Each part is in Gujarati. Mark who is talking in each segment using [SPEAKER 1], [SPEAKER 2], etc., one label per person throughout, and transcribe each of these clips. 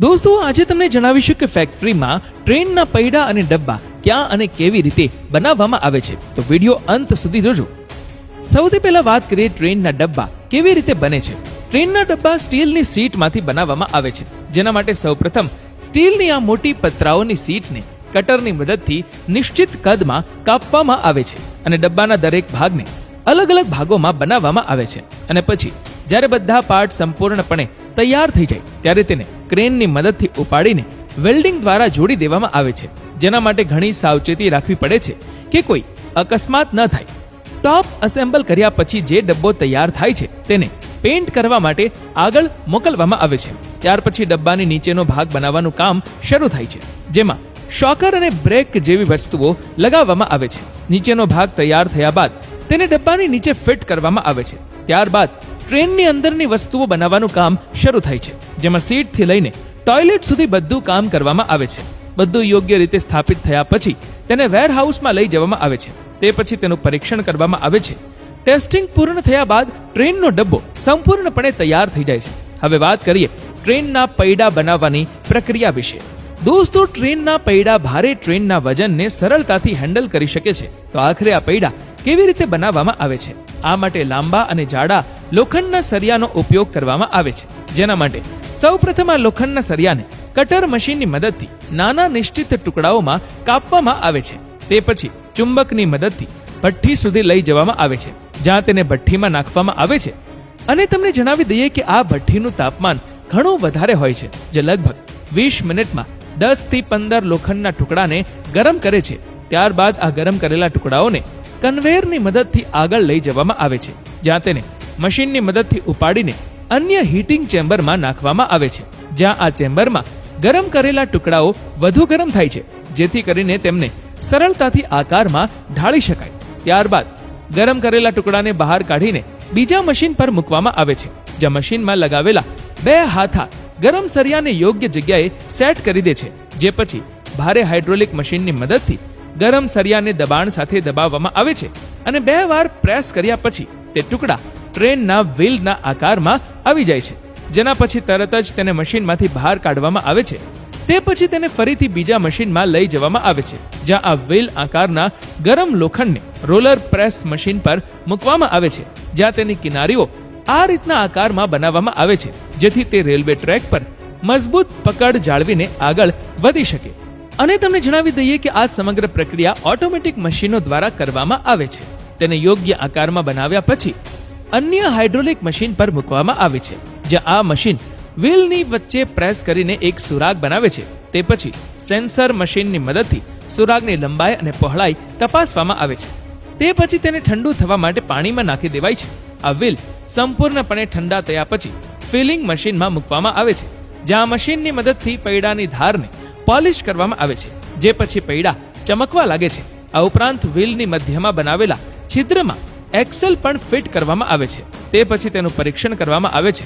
[SPEAKER 1] દોસ્તો, આજે તમને જણાવીશું કે ફેક્ટરીમાં ટ્રેનના પૈડા અને ડબ્બા ક્યાં અને કેવી રીતે બનાવવામાં આવે છે. તો વીડિયો અંત સુધી જોજો. સૌથી પહેલા વાત કરીએ ટ્રેનના ડબ્બા કેવી રીતે બને છે. ટ્રેનના ડબ્બા સ્ટીલની સીટમાંથી બનાવવામાં આવે છે. જેના માટે સૌપ્રથમ સ્ટીલની આ મોટી પતરાઓની સીટને કટરની મદદથી નિશ્ચિત કદમાં કાપવામાં આવે છે અને ડબ્બાના દરેક ભાગને અલગ અલગ ભાગોમાં બનાવવામાં આવે છે. અને પછી જ્યારે બધા પાર્ટ સંપૂર્ણપણે તૈયાર થઈ જાય, ત્યારે તેને ક્રેનની મદદથી ઉપાડીને વેલ્ડિંગ દ્વારા જોડી દેવામાં આવે છે. જેના માટે ઘણી સાવચેતી રાખવી પડે છે કે કોઈ અકસ્માત ન થાય. ટોપ અસેમ્બલ કર્યા પછી જે ડબ્બો તૈયાર થાય છે, તેને પેઇન્ટ કરવા માટે આગળ મોકલવામાં આવે છે. ત્યાર પછી ડબ્બાની નીચેનો ભાગ બનાવવાનું કામ શરૂ થાય છે, જેમાં શોકર અને બ્રેક જેવી વસ્તુઓ લગાવવામાં આવે છે. નીચેનો ભાગ તૈયાર થયા બાદ તેને ડબ્બાની નીચે ફિટ કરવામાં આવે છે. ત્યારબાદ ટ્રેનની અંદરની વસ્તુઓ બનાવવાનું કામ શરૂ થાય છે, જેમાં સીટથી લઈને ટોયલેટ સુધી બધું કામ કરવામાં આવે છે. બધું યોગ્ય રીતે સ્થાપિત થયા પછી તેને વેરહાઉસમાં લઈ જવામાં આવે છે. તે પછી તેનું પરીક્ષણ કરવામાં આવે છે. ટેસ્ટિંગ પૂર્ણ થયા બાદ ટ્રેનનો ડબ્બો સંપૂર્ણપણે તૈયાર થઈ જાય છે. હવે વાત કરીએ ટ્રેનના પૈડા બનાવવાની પ્રક્રિયા વિશે. દોસ્તો, ટ્રેનના પૈડા ભારે ટ્રેનના વજનને સરળતાથી હેન્ડલ કરી શકે છે. તો આખરે આ પૈડા કેવી રીતે બનાવવામાં આવે છે? આ માટે લાંબા અને જાડા લોખંડના સરિયાનો ઉપયોગ કરવામાં આવે છે. જેના માટે સૌપ્રથમ આ લોખંડના સરિયાને કટર મશીનની મદદથી નાના નિશ્ચિત ટુકડાઓમાં કાપવામાં આવે છે. તે પછી ચુંબકની મદદથી ભઠ્ઠી સુધી લઈ જવામાં આવે છે. જ્યાં તેને ભઠ્ઠીમાં નાખવામાં આવે છે. અને તમને જણાવી દઈએ કે આ ભઠ્ઠીનું તાપમાન ઘણું વધારે હોય છે, જે લગભગ વીસ મિનિટમાં દસથી પંદર લોખંડના ટુકડાને ગરમ કરે છે. ત્યારબાદ આ ગરમ કરેલા ટુકડાઓને કન્વેયરની મદદથી આગળ લઈ જવામાં આવે છે, જ્યાં તેને મશીનની મદદથી ઉપાડીને અન્ય હીટિંગ ચેમ્બરમાં નાખવામાં આવે છે, જ્યાં આ ચેમ્બરમાં ગરમ કરેલા ટુકડાઓ વધુ ગરમ થાય છે, જેથી કરીને તેમને સરળતાથી આકારમાં ઢાળી શકાય. ત્યારબાદ ગરમ કરેલા ટુકડાને બહાર કાઢીને બીજા મશીન પર મૂકવામાં આવે છે, જ્યાં મશીનમાં લગાવેલા બે હાથા ગરમ સરિયાને યોગ્ય જગ્યાએ સેટ કરી દે છે, જે પછી ભારે હાઇડ્રોલિક મશીનની મદદથી ગરમ સરિયાને દબાણ સાથે દબાવવામાં આવે છે અને બે વાર પ્રેસ કર્યા પછી તે ટુકડા ટ્રેનના વ્હીલના આકારમાં આવી જાય છે, જેના પછી તરત જ તેને મશીનમાંથી બહાર કાઢવામાં આવે છે. તે પછી તેને ફરીથી બીજા મશીનમાં લઈ જવામાં આવે છે, જ્યાં આ વ્હીલ આકારના ગરમ લોખંડને રોલર પ્રેસ મશીન પર મૂકવામાં આવે છે, જ્યાં તેની કિનારીઓ આ રીતના આકારમાં બનાવવામાં આવે છે. જેથી તે રેલવે ટ્રેક પર મજબૂત પકડ જાળવીને આગળ વધી શકે. અને તમને જણાવી દઈએ કે આ સમગ્ર પ્રક્રિયા ઓટોમેટિક મશીનો દ્વારા કરવામાં આવે છે. તેને યોગ્ય આકારમાં બનાવ્યા પછી અન્ય હાઇડ્રોલિક મશીન પર મૂકવામાં આવે છે, જ્યાં આ મશીન વ્હીલની વચ્ચે પ્રેસ કરીને એક સુરાગ બનાવે છે. તે પછી સેન્સર મશીનની મદદથી સુરાગની લંબાઈ અને પહોળાઈ તપાસવામાં આવે છે. તે પછી તેને ઠંડુ થવા માટે પાણીમાં નાખી દેવાય છે. આ વ્હીલ સંપૂર્ણપણે ઠંડા થયા પછી ફિલિંગ મશીનમાં મૂકવામાં આવે છે, જ્યાં મશીનની મદદથી પૈડાની ધારને પોલિશ કરવામાં આવે છે, જે પછી પૈડા ચમકવા લાગે છે. આ ઉપરાંત વ્હીલની મધ્યમાં બનાવેલા છિદ્રમાં એક્સેલ પણ ફિટ કરવામાં આવે છે, તે પછી તેનું પરીક્ષણ કરવામાં આવે છે.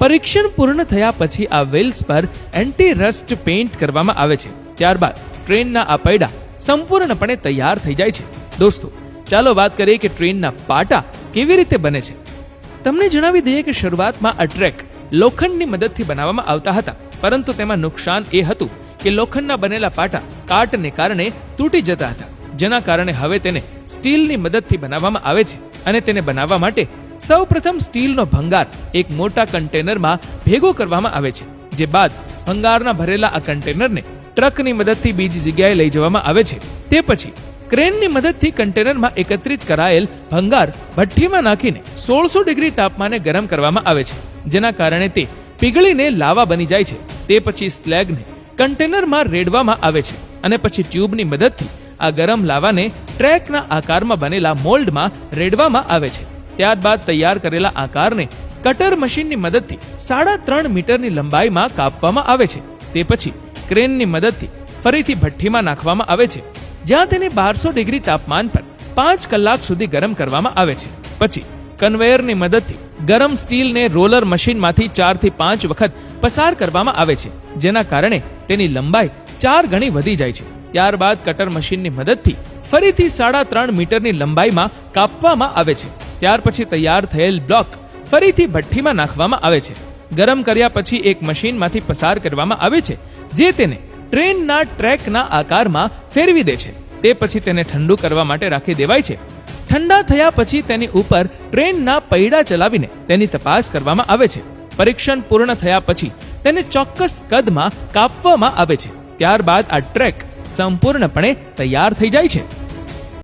[SPEAKER 1] પરીક્ષણ પૂર્ણ થયા પછી આ વ્હીલ્સ પર એન્ટી રસ્ટ પેઇન્ટ કરવામાં આવે છે, ત્યારબાદ ટ્રેનના આ પૈડા સંપૂર્ણપણે તૈયાર થઈ જાય છે. દોસ્તો, ચાલો વાત કરીએ કે ટ્રેનના પાટા કેવી રીતે બને છે. તમને જણાવી દઈએ કે શરૂઆતમાં આ ટ્રેક લોખંડની મદદથી બનાવવામાં આવતા હતા, પરંતુ તેમાં નુકસાન એ હતું કે લોખંડના બનેલા પાટા કાટને કારણે તૂટી જતા હતા, જેના કારણે હવે તેને સ્ટીલની મદદથી બનાવવામાં આવે છે અને તેને બનાવવા માટે સૌપ્રથમ સ્ટીલનો ભંગાર એક મોટા કન્ટેનરમાં ભેગો કરવામાં આવે છે, જે બાદ ભંગારના ભરેલા આ કન્ટેનરને ટ્રકની મદદથી બીજી જગ્યાએ લઈ જવામાં આવે છે, તે પછી ક્રેનની મદદથી કન્ટેનરમાં એકત્રિત કરાયેલ ભંગાર ભઠ્ઠીમાં નાખીને સોળસો ડિગ્રી તાપમાને ગરમ કરવામાં આવે છે, જેના કારણે તે પીગળીને લાવા બની જાય છે. તે પછી સ્લેગને કન્ટેનરમાં રેડવામાં આવે છે અને પછી ટ્યુબની મદદથી આ ગરમ લાવાને ટ્રેકના આકારમાં બનેલા મોલ્ડમાં રેડવામાં આવે છે. ત્યારબાદ તૈયાર કરેલા આકારને કટર મશીનની મદદથી સાડા ત્રણ મીટરની લંબાઈમાં કાપવામાં આવે છે. તે પછી ક્રેનની મદદથી ફરીથી ભઠ્ઠીમાં નાખવામાં આવે છે. જ્યાં તેને બારસો ડિગ્રી તાપમાન પર પાંચ કલાક સુધી ગરમ કરવામાં આવે છે. પછી, કન્વેયરની મદદથી ગરમ સ્ટીલને રોલર મશીનમાંથી ચારથી પાંચ વખત પસાર કરવામાં આવે છે, જેના કારણે તેની લંબાઈ ચાર ગણી વધી જાય છે. ત્યારબાદ કટર મશીનની મદદથી ફરીથી સાડા ત્રણ મીટરની લંબાઈમાં કાપવામાં આવે છે. ત્યાર પછી તૈયાર થયેલ બ્લોક ફરીથી ભઠ્ઠીમાં નાખવામાં આવે છે. ગરમ કર્યા પછી એક મશીનમાંથી પસાર કરવામાં આવે છે, જે તેને ટ્રેનના ટ્રેકના આકારમાં ફેરવી દે છે. તે પછી તેને ઠંડુ કરવા માટે રાખી દેવાય છે. ઠંડા થયા પછી તેની ઉપર ટ્રેનના પૈડા ચલાવીને તેની તપાસ કરવામાં આવે છે. પરીક્ષણ પૂર્ણ થયા પછી તેને ચોક્કસ કદમાં કાપવામાં આવે છે. ત્યારબાદ આ ટ્રેક સંપૂર્ણપણે તૈયાર થઈ જાય છે.